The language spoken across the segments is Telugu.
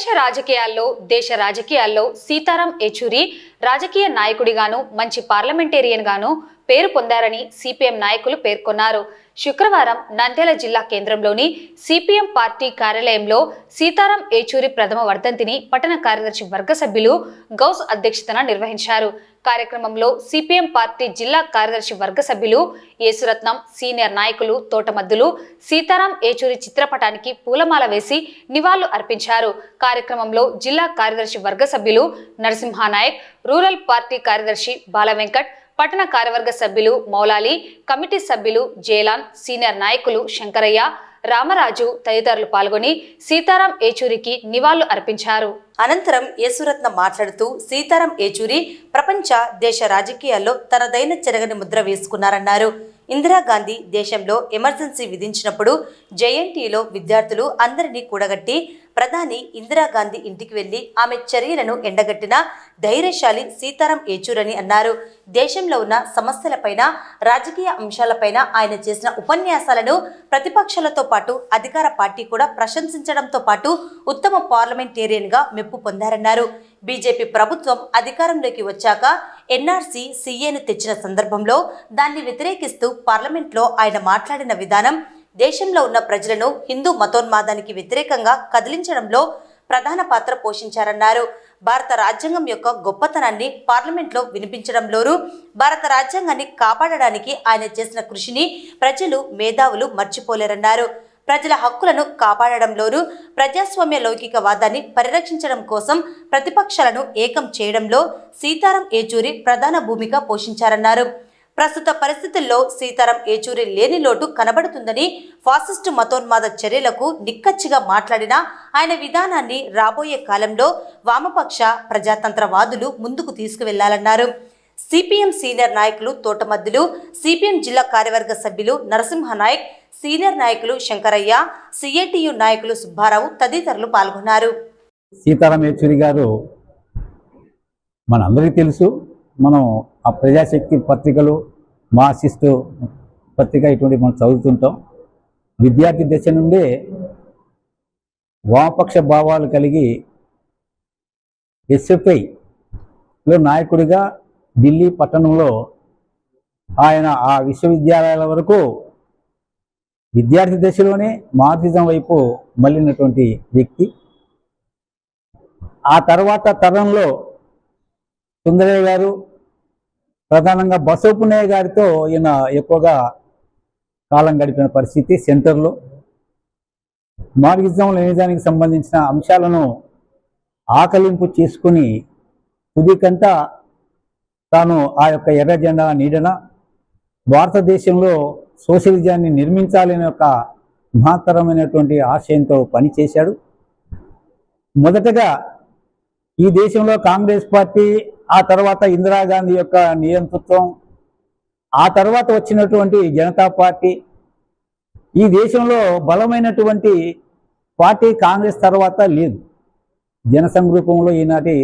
ప్రపంచ రాజకీయాల్లో దేశ రాజకీయాల్లో సీతారాం ఏచూరి రాజకీయ నాయకుడిగాను మంచి పార్లమెంటేరియన్గాను పేరు పొందారని సిపిఎం నాయకులు పేర్కొన్నారు. శుక్రవారం నంద్యాల జిల్లా కేంద్రంలోని సిపిఎం పార్టీ కార్యాలయంలో సీతారాం యేచూరి ప్రథమ వర్ధంతిని పట్టణ కార్యదర్శి వర్గ సభ్యులు గౌస్ అధ్యక్షతన నిర్వహించారు. కార్యక్రమంలో సిపిఎం పార్టీ జిల్లా కార్యదర్శి వర్గ సభ్యులు యేసురత్నం సీనియర్ నాయకులు తోటమద్దులు సీతారాం ఏచూరి చిత్రపటానికి పూలమాల వేసి నివాళులు అర్పించారు. కార్యక్రమంలో జిల్లా కార్యదర్శి వర్గ సభ్యులు నరసింహానాయక్ రూరల్ పార్టీ కార్యదర్శి బాల వెంకట్ పట్టణ కార్యవర్గ సభ్యులు మౌలాలి కమిటీ సభ్యులు జేలాన్ సీనియర్ నాయకులు శంకరయ్య రామరాజు తదితరులు పాల్గొని సీతారాం ఏచూరికి నివాళులు అర్పించారు. అనంతరం యేసురత్న మాట్లాడుతూ సీతారాం ఏచూరి ప్రపంచ దేశ రాజకీయాల్లో తనదైన చెరగని ముద్ర వేసుకున్నారన్నారు. ఇందిరాగాంధీ దేశంలో ఎమర్జెన్సీ విధించినప్పుడు జేఎన్టీలో విద్యార్థులు అందరినీ కూడగట్టి ప్రధాని ఇందిరాగాంధీ ఇంటికి వెళ్ళి ఆమె చర్యలను ఎండగట్టిన ధైర్యశాలి సీతారాం ఏచూరని అన్నారు. దేశంలో ఉన్న సమస్యలపైన రాజకీయ అంశాలపైన ఆయన చేసిన ఉపన్యాసాలను ప్రతిపక్షాలతో పాటు అధికార పార్టీ కూడా ప్రశంసించడంతో పాటు ఉత్తమ పార్లమెంటేరియన్గా మెప్పు పొందారన్నారు. బీజేపీ ప్రభుత్వం అధికారంలోకి వచ్చాక ఎన్ఆర్సీ సీఏను తెచ్చిన సందర్భంలో దాన్ని వ్యతిరేకిస్తూ పార్లమెంట్లో ఆయన మాట్లాడిన విధానం దేశంలో ఉన్న ప్రజలను హిందూ మతోన్మాదానికి వ్యతిరేకంగా కదిలించడంలో ప్రధాన పాత్ర పోషించారన్నారు. భారత రాజ్యాంగం యొక్క గొప్పతనాన్ని పార్లమెంట్లో వినిపించడంలోనూ భారత రాజ్యాంగాన్ని కాపాడడానికి ఆయన చేసిన కృషిని ప్రజలు మేధావులు మర్చిపోలేరన్నారు. ప్రజల హక్కులను కాపాడడంలోనూ ప్రజాస్వామ్య లౌకికవాదాన్ని పరిరక్షించడం కోసం ప్రతిపక్షాలను ఏకం చేయడంలో సీతారాం ఏచూరి ప్రధాన భూమిక పోషించారన్నారు. ప్రస్తుత పరిస్థితుల్లో సీతారాం ఏచూరి లేని లోటు కనబడుతుందని ఫాసిస్టు మతోన్మాద చర్యలకు నిక్కచ్చిగా మాట్లాడిన ఆయన విధానాన్ని రాబోయే కాలంలో వామపక్ష ప్రజాతంత్రవాదులు ముందుకు తీసుకువెళ్ళాలన్నారు. సిపిఎం సీనియర్ నాయకులు తోటమద్దులు సిపిఎం జిల్లా కార్యవర్గ సభ్యులు నరసింహనాయక్ సీనియర్ నాయకులు శంకరయ్య సిఐటియు నాయకులు సుబ్బారావు తదితరులు పాల్గొన్నారు. సీతారాం యేచూరి గారు మనందరికీ తెలుసు మనం ఆ ప్రజాశక్తి పత్రికలు మార్క్సిస్టు పత్రిక ఇటువంటి మనం చదువుతుంటాం. విద్యార్థి దశ నుండే వామపక్ష భావాలు కలిగి ఎస్ఎఫ్ఐలో నాయకుడిగా ఢిల్లీ పట్టణంలో ఆయన ఆ విశ్వవిద్యాలయాల వరకు విద్యార్థి దశలోనే మార్క్సిజం వైపు మళ్ళినటువంటి వ్యక్తి. ఆ తర్వాత తరంలో సుందరయ్య గారు ప్రధానంగా బసోపునయ్య గారితో ఈయన ఎక్కువగా కాలం గడిపిన పరిస్థితి సెంటర్లో. మార్గిజం లేనిదానికి సంబంధించిన అంశాలను ఆకలింపు చేసుకుని తుదికంతా తాను ఆ యొక్క ఎర్ర జెండా నీడన. భారతదేశంలో సోషలిజాన్ని నిర్మించాలనే ఒక మహత్తరమైనటువంటి ఆశయంతో పనిచేశాడు. మొదటగా ఈ దేశంలో కాంగ్రెస్ పార్టీ ఆ తర్వాత ఇందిరాగాంధీ యొక్క నియంతృత్వం ఆ తర్వాత వచ్చినటువంటి జనతా పార్టీ ఈ దేశంలో బలమైనటువంటి పార్టీ కాంగ్రెస్ తర్వాత లేదు. జనసంఘ రూపంలో ఈనాటి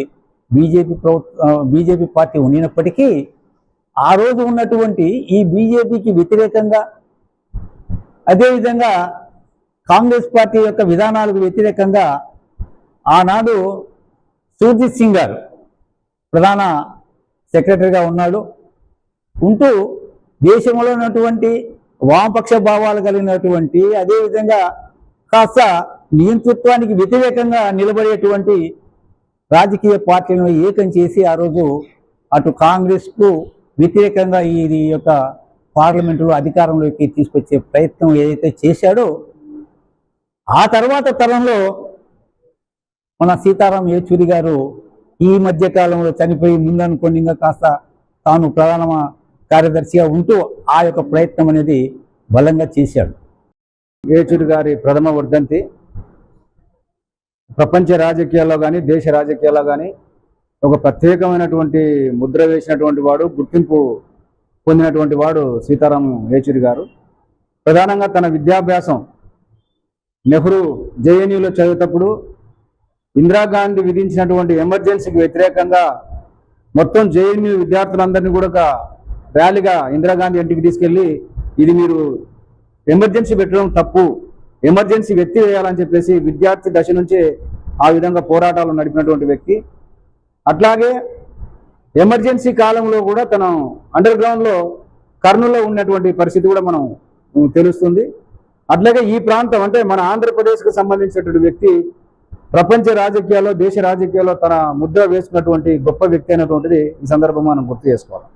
బీజేపీ ప్రభుత్వ బీజేపీ పార్టీ ఉండినప్పటికీ ఆ రోజు ఉన్నటువంటి ఈ బీజేపీకి వ్యతిరేకంగా అదేవిధంగా కాంగ్రెస్ పార్టీ యొక్క విధానాలకు వ్యతిరేకంగా ఆనాడు సూర్జిత్ సింగ్ గారు ప్రధాన సెక్రటరీగా ఉన్నాడు. ఉంటూ దేశంలో ఉన్నటువంటి వామపక్ష భావాలు కలిగినటువంటి అదేవిధంగా కాస్త నియంతృత్వానికి వ్యతిరేకంగా నిలబడేటువంటి రాజకీయ పార్టీలను ఏకం చేసి ఆ రోజు అటు కాంగ్రెస్కు వ్యతిరేకంగా ఇది యొక్క పార్లమెంటులో అధికారంలోకి తీసుకొచ్చే ప్రయత్నం ఏదైతే చేశాడో ఆ తర్వాత తరంలో మన సీతారాం యేచూరి గారు ఈ మధ్య కాలంలో చనిపోయి ముందనుకోండి ఇంకా కాస్త తాను ప్రధాన కార్యదర్శిగా ఉంటూ ఆ యొక్క ప్రయత్నం అనేది బలంగా చేశాడు. యేచూరి గారి ప్రథమ వర్ధంతి ప్రపంచ రాజకీయాల్లో కానీ దేశ రాజకీయాల్లో కానీ ఒక ప్రత్యేకమైనటువంటి ముద్ర వేసినటువంటి వాడు గుర్తింపు పొందినటువంటి వాడు సీతారాం యేచూరి గారు. ప్రధానంగా తన విద్యాభ్యాసం నెహ్రూ జేఎన్యూలో చదివేటప్పుడు ఇందిరాగాంధీ విధించినటువంటి ఎమర్జెన్సీకి వ్యతిరేకంగా మొత్తం జేఎన్యూ విద్యార్థులందరినీ కూడా ఒక ర్యాలీగా ఇందిరాగాంధీ ఇంటికి తీసుకెళ్ళి ఇది మీరు ఎమర్జెన్సీ పెట్టడం తప్పు ఎమర్జెన్సీ వ్యక్తి వేయాలని చెప్పేసి విద్యార్థి దశ నుంచే ఆ విధంగా పోరాటాలు నడిపినటువంటి వ్యక్తి. అట్లాగే ఎమర్జెన్సీ కాలంలో కూడా తను అండర్ గ్రౌండ్లో కర్నూలులో ఉన్నటువంటి పరిస్థితి కూడా మనం తెలుస్తుంది. అట్లాగే ఈ ప్రాంతం అంటే మన ఆంధ్రప్రదేశ్కు సంబంధించినటువంటి వ్యక్తి ప్రపంచ రాజకీయాల్లో దేశ రాజకీయాల్లో తన ముద్ర వేసుకున్నటువంటి గొప్ప వ్యక్తి అయినటువంటిది ఈ సందర్భంగా మనం గుర్తు చేసుకోవాలి.